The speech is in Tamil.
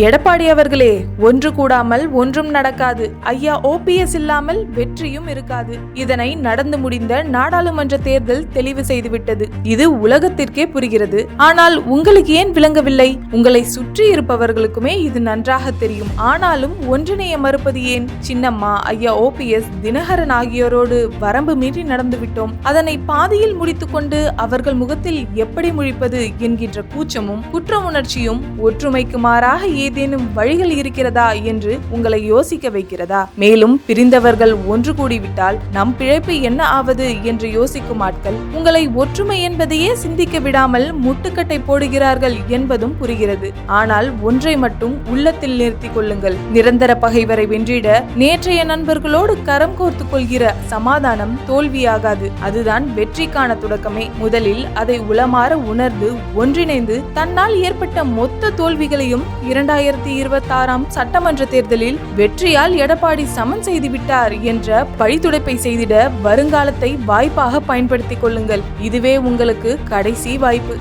எடப்பாடி அவர்களே ஒன்று கூடாமல் ஒன்றும் நடக்காது. ஐயா ஓபிஎஸ் இல்லாமல் வெற்றியும் இருக்காது. இதனை நடந்து முடிந்த நாடாளுமன்ற தேர்தல் தெளிவு செய்துவிட்டது. இது உலகத்திற்கே புரிகிறது. ஆனால் உங்களுக்கு ஏன் விளங்கவில்லை? உங்களை சுற்றி இருப்பவர்களுக்குமே இது நன்றாக தெரியும். ஆனாலும் ஒன்றிணைய மறுப்பது ஏன்? சின்னம்மா ஐயா ஓபிஎஸ் தினகரன் ஆகியோரோடு வரம்பு மீறி நடந்து விட்டோம். அதனை பாதியில் முடித்துக்கொண்டு அவர்கள் முகத்தில் எப்படி முழிப்பது என்கின்ற கூச்சமும் குற்ற உணர்ச்சியும் ஒற்றுமைக்கு மாறாக ஏதேனும் வழிகள் இருக்கிறதா என்று உங்களை யோசிக்க வைக்கிறதா? மேலும் பிரிந்தவர்கள் ஒன்று கூடிவிட்டால் நம் பிழைப்பு என்ன ஆவது என்று யோசிக்கும் ஆட்கள் உங்களை ஒற்றுமை என்பதையே சிந்திக்க விடாமல் முட்டுக்கட்டை போடுகிறார்கள் என்பதும் புரிகிறது. ஆனால் ஒன்றை மட்டும் உள்ளத்தில் நிறுத்திக் கொள்ளுங்கள். நிரந்தர பகைவரை வென்றிட நேற்றைய நண்பர்களோடு கரம் கோர்த்து கொள்கிற சமாதானம் தோல்வியாகாது. அதுதான் வெற்றிக்கான தொடக்கமே. முதலில் அதை உளமாற உணர்ந்து ஒன்றிணைந்து தன்னால் ஏற்பட்ட மொத்த தோல்விகளையும் இரண்டாயிரத்தி இருபத்தி ஆறாம் சட்டமன்ற தேர்தலில் வெற்றியால் எடப்பாடி சமன் செய்துவிட்டார் என்ற பழித்துடைப்பை செய்திட வருங்காலத்தை வாய்ப்பாக பயன்படுத்திக் கொள்ளுங்கள். இதுவே உங்களுக்கு கடைசி வாய்ப்பு.